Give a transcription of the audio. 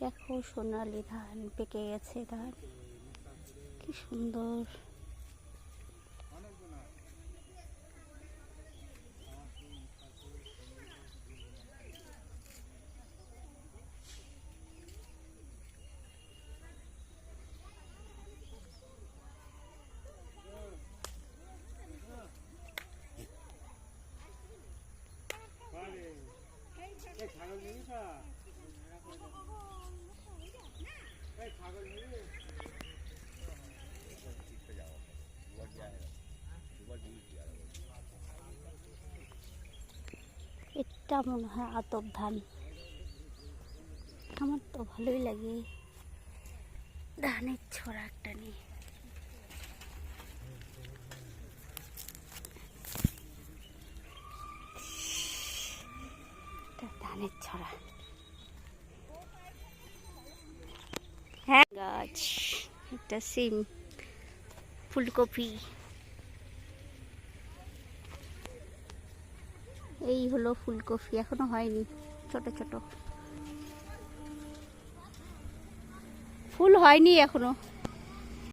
দেখো সোনালি ধান পেকে গেছে ধান। কি সুন্দর। এটা মনে হয় আতপ ধান। আমার তো ভালোই লাগে ধানের ছড়া একটা নিয়ে। ধানের ছড়া। হ্যাঁ গাছ, এটা সিম, ফুলকপি। এই হলো ফুলকপি এখনও হয়নি ছোট ছোট। ফুল হয়নি এখনও।